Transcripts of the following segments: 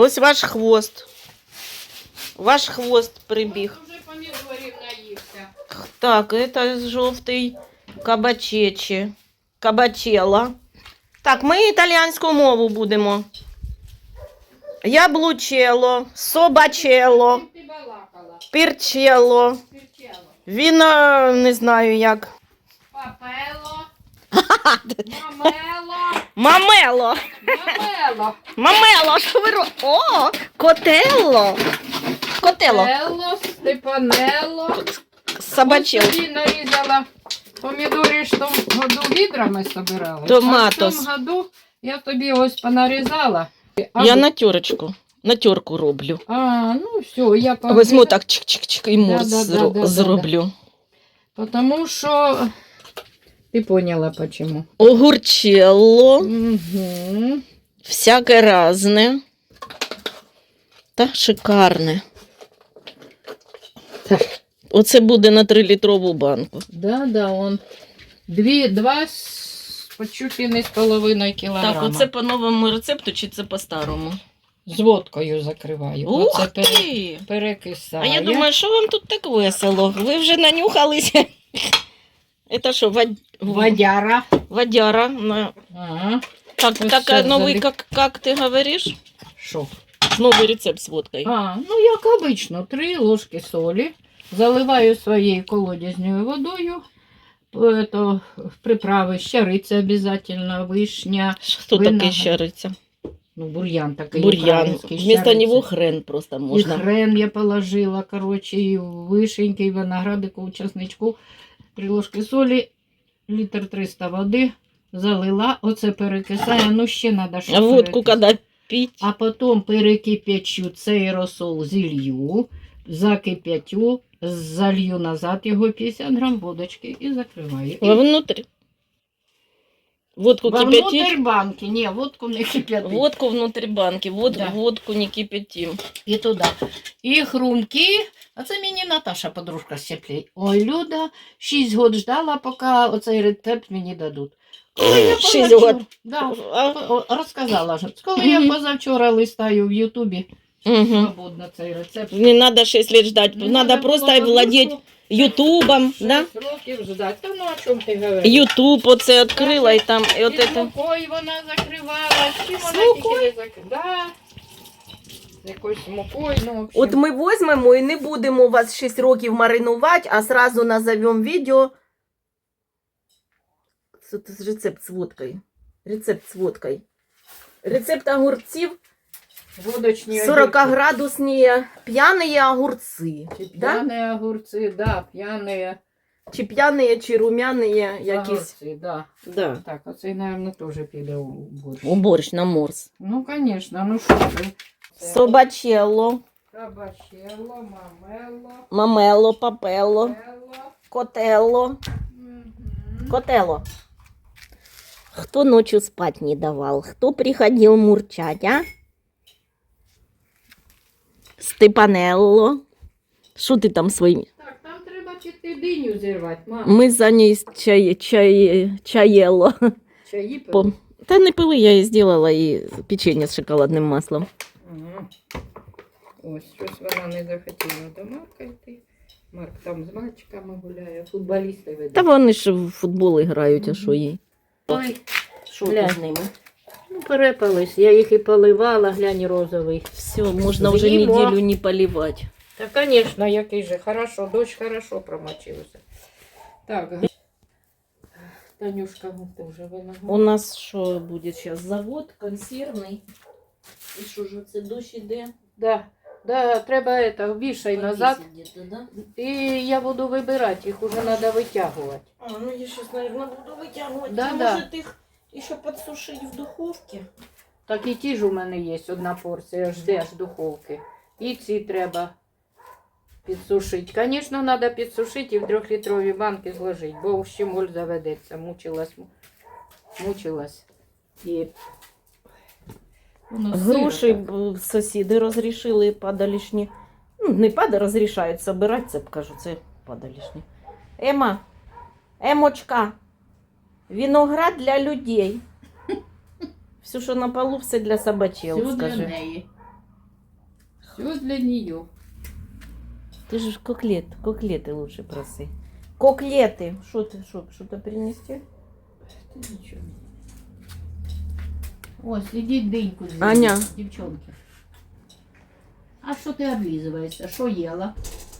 Ось ваш хвост. Ваш хвост прибіг. Так, це жовтий кабачечі. Кабачела. Так, ми італіянську мову будемо. Яблучело, собачело, пірчело. Спірчело. Віно, не знаю як. Папело. Мамело. Мамело. Мамело. Мамело, що ви ро... О, котело. Котело. Ело, Степанело. Собачел. Ось Тобі нарізала помідори, що в тому году відрами собирали. Томатос. А в цьому году я тобі ось понарізала. А, Я на терочку. На терку роблю. а ну все, я Возьму так чик-чик-чик і морс Да, да, да, зро- да, да, зроблю. Потому що ти поняла почему. Огурчело, Угу. всяке разне. Та шикарне. Так. Оце буде на 3-літрову банку. Да, да, он. Дві, два почупіни з половиною кілограма. Так, оце по новому рецепту чи це по старому? з водкою закриваю. Ух Оце пере- ти! перекисаю. А я думаю, що вам тут так весело? Ви вже нанюхалися. Это что, вод... водяра? Водяра. На... Ага. Так, ну, так новый, залип... как, как ты говоришь? Шо? Новый рецепт с водкой. А, ну як обично, три ложки солі. Заливаю своєю колодязною водою. Это, приправи щариця обязательно, вишня. Что такое таке? Ну, бурьян такой. Бурьян. Вместо него хрен просто можно. И хрен я положила, короче, и вишеньки, и виноградику, и чесночку. 3 ложки солі, літр 300 води. Залила, оце перекисає, ну ще треба. А водку коли піть. А потім перекип'ячу цей розсол зілью, закип'ятю, залью назад його 50 грам водочки і закриваю. Внутрі. Водку кипятить. Вовнутрь банки, ні, водку не кип'ятить. Водку внутрь банки, водку, Да. водку не кипятим. І туди. І хрумки. А це мені Наташа, подружка щеплять. Ой, Люда, 6 років ждала, поки оцей рецепт мені дадуть. Коли я Шість позавчора- год. Да, А, о, розказала ж. Коли я Мгм. позавчора листаю в Ютубі, угу. свободно цей рецепт. Не надо 6 лет ждать, Не надо надо просто було владеть подружку ютубом, да? років ждать. Та ну о чому ти говориш? Ютуб оце відкрила і там, і І от з это. мукою вона закривала, з чим вона тільки не закривала. Да. Якоюсь мукою, ну, в общем. От ми візьмемо і не будемо вас 6 років маринувати, а сразу назовемо відео. Це це рецепт з водкою. Рецепт з водкою. Рецепт огурців водочні 40 огірки. градусні п'яні огурці. Чи Да? п'яні огурці, да, п'яні Чи п'яні, чи румяні якісь. огурці, да. Да. Так, оцей, мабуть, теж піде у борщ. У борщ на морс. Ну, звісно, ну що ти. Це Собачело, мамело, мамело, папело, котело. Мгм. Котело. Кто ночью спать не давал? Кто приходил мурчать, а? Степанелло. Що ти там своїм? Так, там треба чи диню зірвати, мам. Ми за ней чай, чай, чаєло. Чаї пили? По... Та не пили, я їй зробила і печення з шоколадним маслом. Ага. Ось, щось вона не захотіла до Марка йти. Марк там з мальчиками гуляє, футболісти веде. Та вони ж в футбол грають, а що їй? Ой, що Глянь з ними. Ну, перепались. Я їх і поливала, глянь розовий. Все, можна вже З'їмо. неділю не поливати. Та, звісно, який же. Хорошо, дощ хорошо промочився. Так. г- Танюшка, ну, ти вже виноград. У нас що буде зараз? Завод консервний. І що ж це дощ іде? Да, да, треба это, вішай назад. Где-то, да? І я буду вибирати, їх уже треба витягувати. А, ну я сейчас, наверное, буду вытягивать. Да, а да. может их еще подсушить в духовке? Так і ті ж у мене є одна порція, жде аж духовки. І ці треба підсушити. Звісно, треба підсушити і в трьохлітрові банки зложити, бо ще моль заведеться. Мучилась, му- мучилась. І... Груші так. сусіди розрішили падалішні. Ну, не пада розрішають собирати, це кажу, це падалішні. Ема, Емочка, виноград для людей. Все, що на полу, все для собачел, Всю для скажи. неї. Все для нее. Ты же ж коклет, коклеты лучше проси. Коклеты. Что ты, что, что-то принести? Та нічого. О, слідіть диньку з Аня. дівчонки. А що ти облизуєшся? Що їла?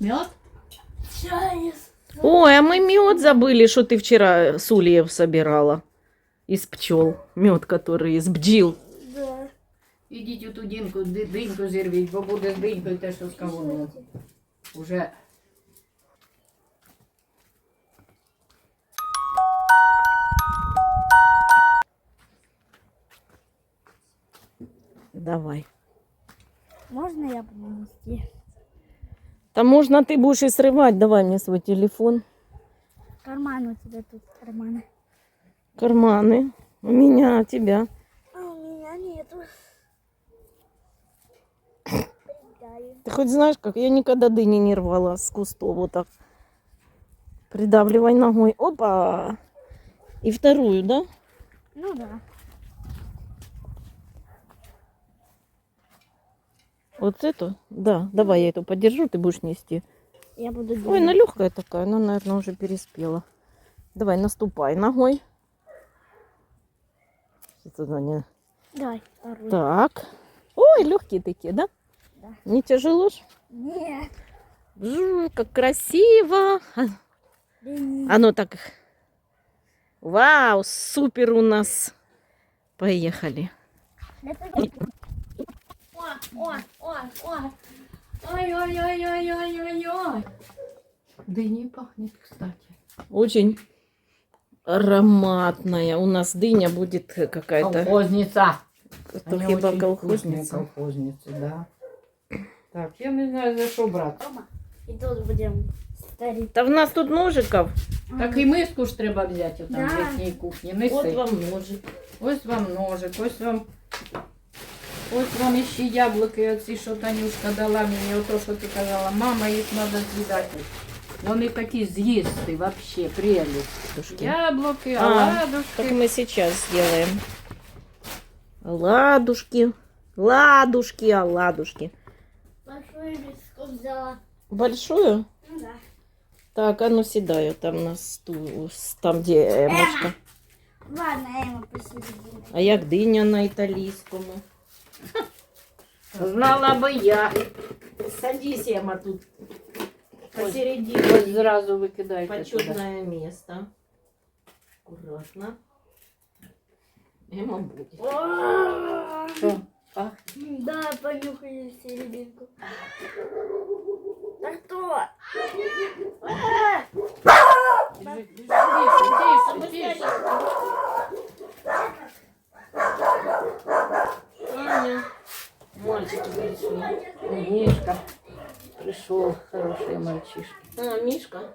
Мед? Ой, а мы мед забыли, что ты вчера с ульев собирала. Из пчел. Мед, который из бджил. Да. Ідіть у ту диньку, ди- диньку зірвіть, бо буде з динькою те, що з кавуном. Уже Давай. Можно я буду нести? Там можно ты будешь и срывать. Давай мне свой телефон. Карман у тебя тут, карманы. Карманы. У меня, у тебя. А у меня нету. Ты хоть знаешь, как я никогда дыни не рвала с кустов вот так. Придавливай ногой. Опа! И вторую, да? Ну да. Вот эту? Да, давай я эту подержу, ты будешь нести. Я буду Ой, делать. она легкая такая, она, наверное, уже переспела. Давай, наступай ногой. Она не- Давай, вторую. Так. Ой, легкие такие, да? Да. Не тяжело ж? Нет. М, Как красиво. Оно так. Вау, супер у нас. Поехали Это- Ой, ой, ой, ой. Ой-ой-ой-ой-ой-ой-ой. Дыни пахнет, кстати. Очень ароматная. У нас дыня будет какая-то. Колхозница. Это Они хиба очень колхозница. вкусные колхозницы, да. Так, я не знаю, за що брати. Тома. И тут будем старить. Та в нас тут ножиков. Так і миску ж треба взяти там Да. в літній кухні. Неси. Вот вам ножик. Ось вам ножик, ось вам. Ось вам іще яблуки, оці, що Танюшка дала мені, ото, що ти казала, мама, їх треба з'їдати. Вони такі з'їсти, вообще, прелість. Душки. Яблуки, А, оладушки. Так мы сейчас сделаем. Ладушки. Ладушки, оладушки. Большую миску взяла. Большую? Ну да. Так, а ну седаю там на стул, с- там где Емочка. Ладно, я ему посередине. А як диня на італійському? Знала би я. Садись, Ема, тут Ось посередине. зразу викидайте туди. Почетное место. Аккуратно. Ема будет. Що? А? Да, понюхай серединку.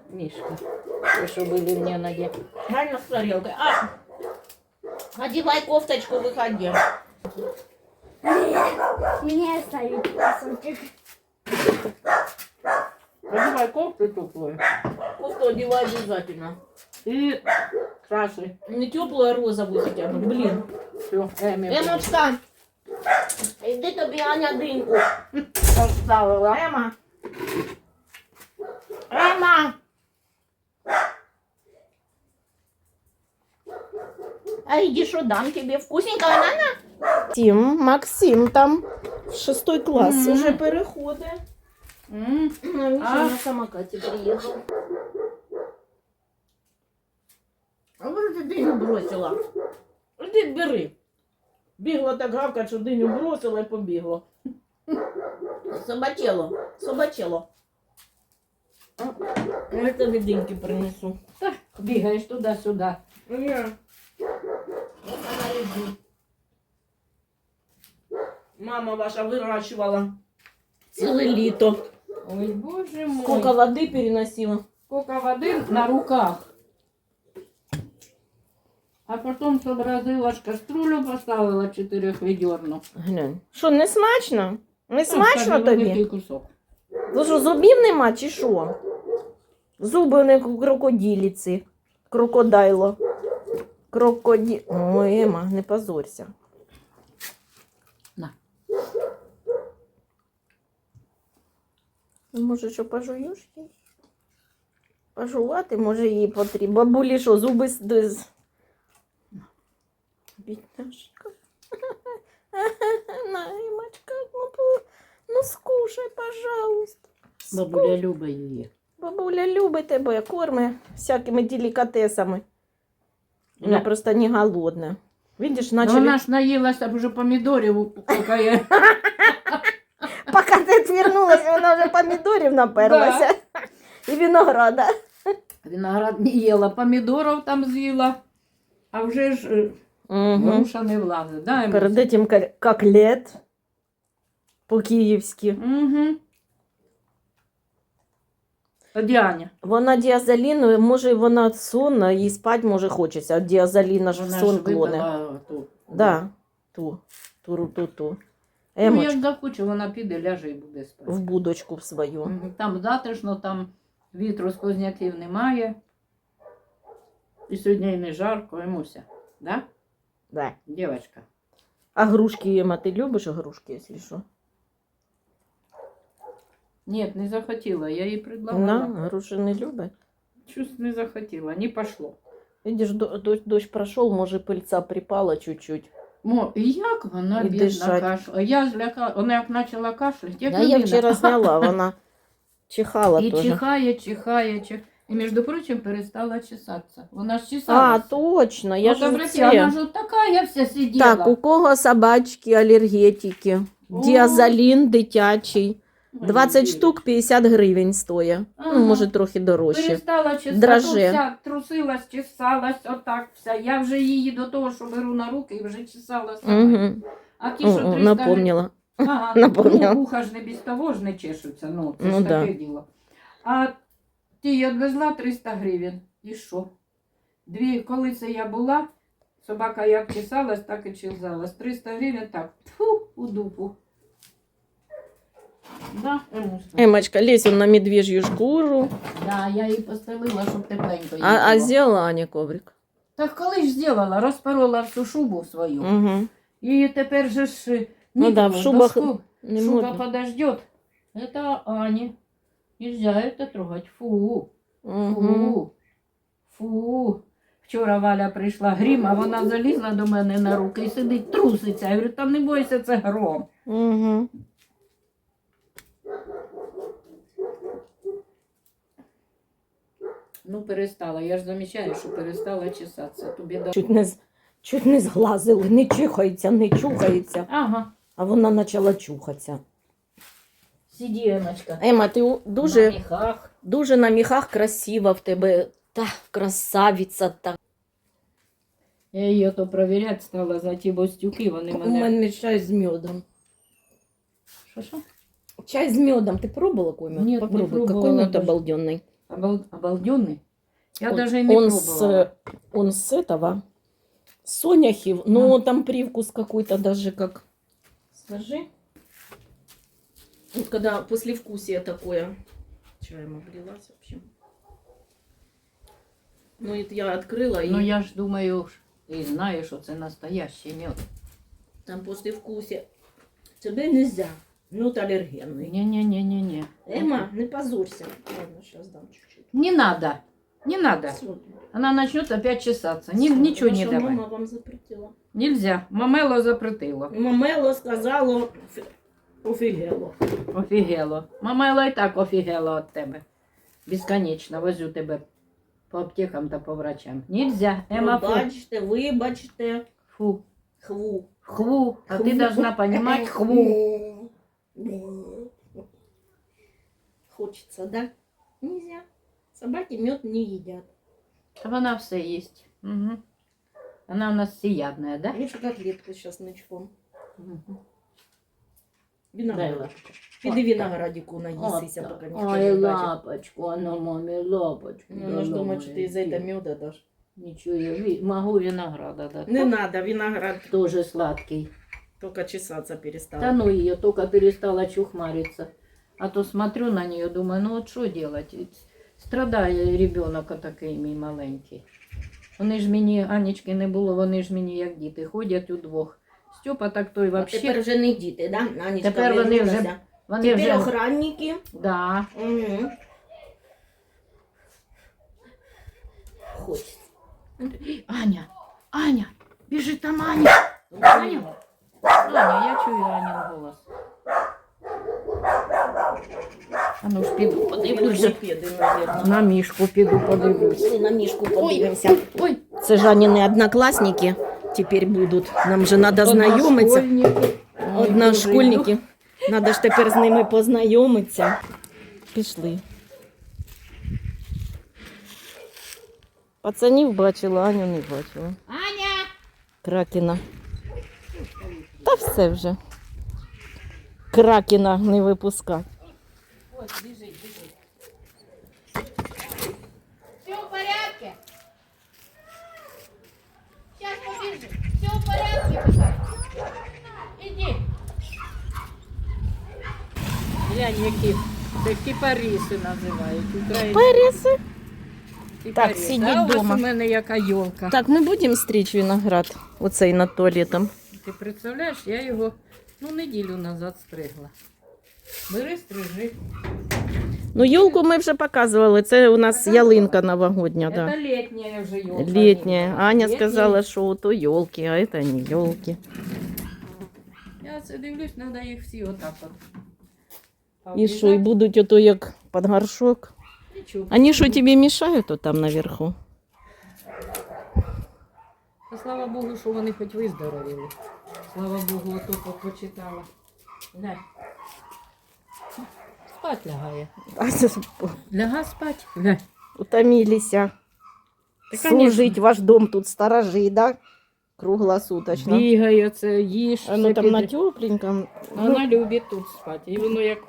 Мишка. Мишка. Те, що були в Ненаді. Реально с тарелкой. А, одевай кофточку, выходи. Мне оставить кусочек. Одевай кофту теплую. Кофту одевай обязательно. И краши. Не теплую, а розовую хотя бы. Блин. Все, Эмі Емочка, іди тобі Аня диньку. поставила. Ема. Ема. А иди что дам тебе вкусненько, Анана? Максим, Максим там в шестой класс Мгм. уже переходит. М, А А? на самокате приехал. А вот ты дыню бросила. Иди бери. Бігла так гавка, що диню бросила і побігла. Собачело, собачело. Я тобі диньки принесу. Так, бігаєш туди-сюди. Ні. Мама ваша вирощувала ціле літо. Ой, боже мой. Сколько води переносила. Сколько воды на руках. А потом сообразила, ж каструлю поставила чотирьохвідерну. Глянь. Що, не смачно? Не смачно тобі? Кусок. Ну що, зубів нема чи що? Зуби не крокоділіці. Крокодайло. Крокоді... Ой, Ема, не позорься. На. Може, що пожуєш їй? Пожувати, може, їй потрібно. Бабулі що, зуби з... Бідняшка. Наймочка, ну, ну скушай, пожалуйста. Бабуля любить її. Бабуля любить тебе, корми всякими делікатесами. Вона Да. просто не голодна. Видиш, начали... Вона ж наїлася вже помідорів, поки я... Поки ти відвернулася, вона вже помідорів наперлася. І винограда. Виноград не їла, помідорів там з'їла, а вже ж Угу. не влазить. Да, Перед этим ка- коклет по-київськи. Угу. Діаня. Вона діазоліну, може вона сонна, їй спать може хочеться, а діазоліна ж в сон ж клоне. ту. Да, ту, ту, ту, ту. Ну, як захоче, вона піде, ляже і буде спати. в будочку в свою. Там затишно, там вітру сквозняків немає. І сьогодні і не жарко, Емуся. Да? Да. Дівчинка. А грушки, ти любиш грушки, якщо що? Ні, не захотіла, я їй На, предлагала. груші не любить. Щось не захотіла, не пошло. Видиш, до- дощ, дощ прошел, може пыльца припала чуть-чуть. Мо, і як вона І бідна дишать. кашляє. Я зляка, вона як почала кашляти, як А я людина. вчора зняла, вона чихала І теж. чихає, чихає, чихає. І, між прочим, перестала чесатися. Вона ж А, чесалася. точно, я Я ж вона це... ж от така, я вся сиділа. Так, у кого собачки, алергетики? О. Діазолін дитячий. Ой, 20 штук 50 гривень стоїть. Ага. Ну, може, трохи дорожче. Перестала Драже. вся трусилась, чесалась, отак вся. Я вже її до того, що беру на руки, і вже чесала сама. Угу. А ті, О, що о, 300 напомнила. Ага, Напомнила. ну, вуха ж не без того ж не чешуться, ну це Ну, ж да. таке діло. А ті я відвезла 300 гривень. І що? Дві, коли це я була, собака як чесалась, так і чесалась. 300 гривень так, тьфу, у дупу. Да, Емуська? Емочка, лезь он на медвежью шкуру. Да, я її постелила, щоб тепленько їй А, а було. сделала Аня коврик? Так коли ж зробила, розпорола всю шубу свою. Угу. І тепер же ж е, Ну да, в шубах доску- Не Шуба можна. подождет. Это Ане. Нельзя это трогать. Фу. Угу. Фу. Фу. Вчора Валя прийшла грім, а вона залізла до мене на руки і сидить, труситься. Я говорю, та не бойся, це гром. Угу. Ну, перестала. Я ж замічаю, що перестала чесатися. Тобі да... Чуть не, з- чуть не зглазили, не чихається, не чухається. Ага. А вона почала чухатися. Сиди, Емочка. Ема, ти у- На дуже, міхах. дуже на міхах красива в тебе. Та красавиця та. Я її то перевіряти стала за ті бостюки, вони У мене... чай з медом. Що, що? Чай з медом. Ты пробовала какой мед? Нет, не Попробуй. пробовала Какой мед даже. обалденный. Обал... Обалденный? Я он, даже и не он пробовала. с, он с этого, соняхи, но там привкус какой-то даже как... Скажи. Вот когда послевкусие такое. Чаем облилась вообще. Ну, это я открыла, и Ну я ж думаю, ти знаєш, що це настоящий мед. там послевкусие. Тебе нельзя. Мед аллергенный. Не-не-не-не-не. Эмма, не позорься. Ладно, сейчас дам чуть-чуть. Не надо. Не надо. Всё. Она начнет опять чесаться. Ни, Всё, ничего не ваша давай. мама вам запретила. Нельзя. Мамело запретило. Мамело сказало, ф- офігело. Офігело. Мамело і так офігело від тебе. Безконечно возю тебе по аптекам та по врачам. Нельзя. Ема, фу. Вибачте, вибачте. Фу. Хву. Хву. А Хву. ти должна понимать хву. Хочется, да? Нельзя. Собаки мед не едят. Вона все їсть. Угу. Вона у нас всеядная, да? Лучше котлетку сейчас ничком. Угу. Виноград. Піди виноградику наїсися, поки ніхто Ой, не бачить. лапочку, она маме лапочку. Ну, Вона ж думає, що ти за це меда даш. Ничего, я могу винограда дать. Не надо, виноград Тоже сладкий. Только чесаться Да ну ее только перестала чухмариться. А то смотрю на нее, думаю, ну вот что делать? Ведь Страдає ребенок такий мій маленький. Вони ж мені, Анічки не було, вони ж мені як діти, ходять удвох. Стьопа так той А вообще. тепер вже не діти, да? Анічка Тепер вони вже. Вони Теперь вже... охранники. Да. Угу. Хоть. Аня, Аня, біжи там Аня. Аня, Аня, я чую Анін голос. А ну ж піду подивлюся. На мішку піду подивлюся. На мишку подивимося. Ой, Це Жаніни однокласники теперь будуть. Нам же треба знайомитися. одношкольники. Надо ж тепер з ними познайомитися. Пішли. Пацанів бачила, Аню не бачила. Аня! Кракена. Та все вже. Кракена не випускати. Ось, біжи, біжи. Все в порядке? Сейчас побежи. Все в порядке, Иди. Глянь, які це кіпаріси називають. Українські Переси. Так, сидіть а ось дома. у мене яка йолка. Так, ми будемо стрічь виноград. Оцей над туалетом. Ти представляєш, я його ну, неділю назад стригла. Бери, стрижи. Ну, елку ми вже показували. Це у нас ялинка новогодня. Це Да. літня вже йолка. Літня. Аня Літня. сказала, що то елки, а це не елки. Я це дивлюсь, треба їх всі отак от. І що, і будуть ото як під горшок. Нічого. Они що тобі мішають там наверху? Слава Богу, що вони хоч виздоровіли. Слава Богу, ото почитала. Не. Спать лягає. А це Ляга спать. Ля. утомилися. Служить ваш дом тут сторожи, да? Круглосуточно. Бігає це, їж. А ну все там на піде. тепленьком. Вона любить тут спати. І воно як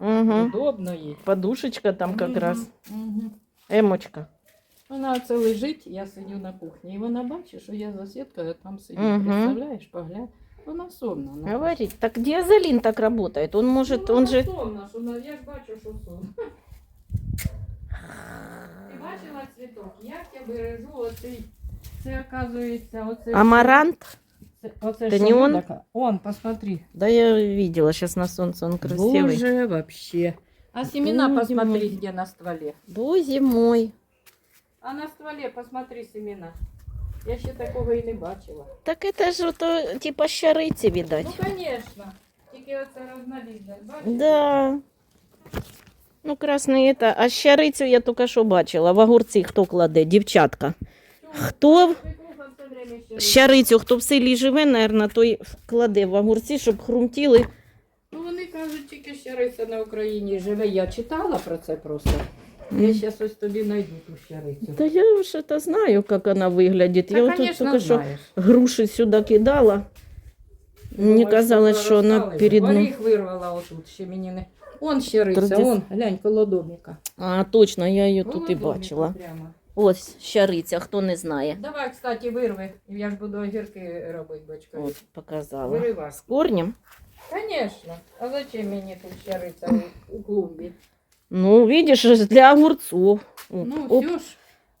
Угу. удобно їй. Подушечка там как раз. мгм. Емочка. Вона це лежить, я сидю на кухні, і вона бачить, що я за сіткою там сидю. Мгм. Представляєш, поглянь. Вона сонна. ну. Говорить, так диазолин так работает. Он может, Ну, он вона же... сонна, що вона- я ж бачу, що сон. Ти бачила цвіток? Як я бережу оцей, це оказується, оце. Амарант? Це, оце Це що не он? така? Он, посмотри. Да я видела, сейчас на солнце он красивый. Боже, вообще. А семена Боже посмотри, мой. где на стволе. Боже мой. А на стволе посмотри семена. Я ще такого і не бачила. Так это же то, типа щариці, видать. Ну, конечно. Тільки оце рознолізне. Бачиш? Да. Ну, красне это. А щарицю я тільки що бачила. В огурці хто кладе? Дівчатка. Хто в- Свекруха все время ще щарицю, хто в селі живе, наверное, той кладе в огурці, щоб хрумтіли. Ну, вони кажуть, тільки щариця на Україні живе. Я читала про це просто. Я зараз ось тобі знайду ту щарицю. Та я вже это знаю, як вона виглядить. я Та, отут конечно, тільки що знаєш. груші сюди кидала. Мені казалось, що вона перед ним. Горіх вирвала отут, ще мені не... Он щариця, Трудись. он, глянь, коло домика. А, точно, я її тут і бачила. Прямо. Ось щариця, хто не знає. Давай, кстати, вирви. Я ж буду огірки робити, бочка. От, показала. Виривай. З корнем. Конечно. А зачем мені тут щариця у, у клумбі? Ну, видиш, для огурцов. Ну, Оп, все ж.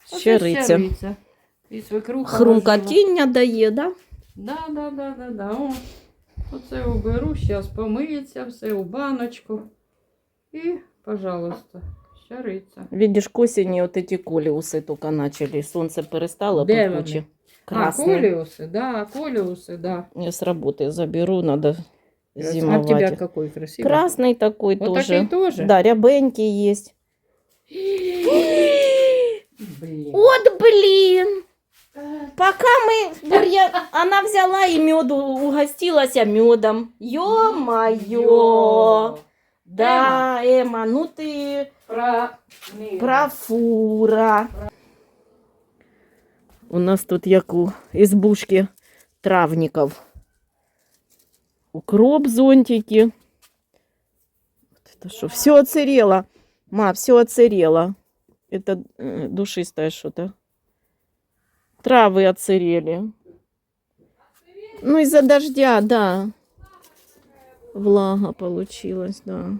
Оце щариця. щариця. І свекруха. Хрумкотіння дає, да? Да, да, да, да, да. О, оце уберу, зараз помиється все у баночку. І, пожалуйста, щариця. Видиш, к осені от эти коліуси тільки почали. Сонце перестало Де пекуче. вони? А, коліуси, да, коліуси, да. Я с работы заберу, надо А у тебя зимовать. какой красивый? Красный такой Вот тоже. такой тоже? Да, рябенький есть. Блин. Вот блин! Пока мы бурьян... Она взяла и меду угостилась медом. Ё-моё! Да, Эма, ну ты Про... профура. У нас тут як у избушки травников. Укроп, зонтики. Вот это что? Все оцерело. Ма, все оцерело. Это э, душистое что-то. Травы оцерели. Ну, из-за дождя, да. Влага получилась, да.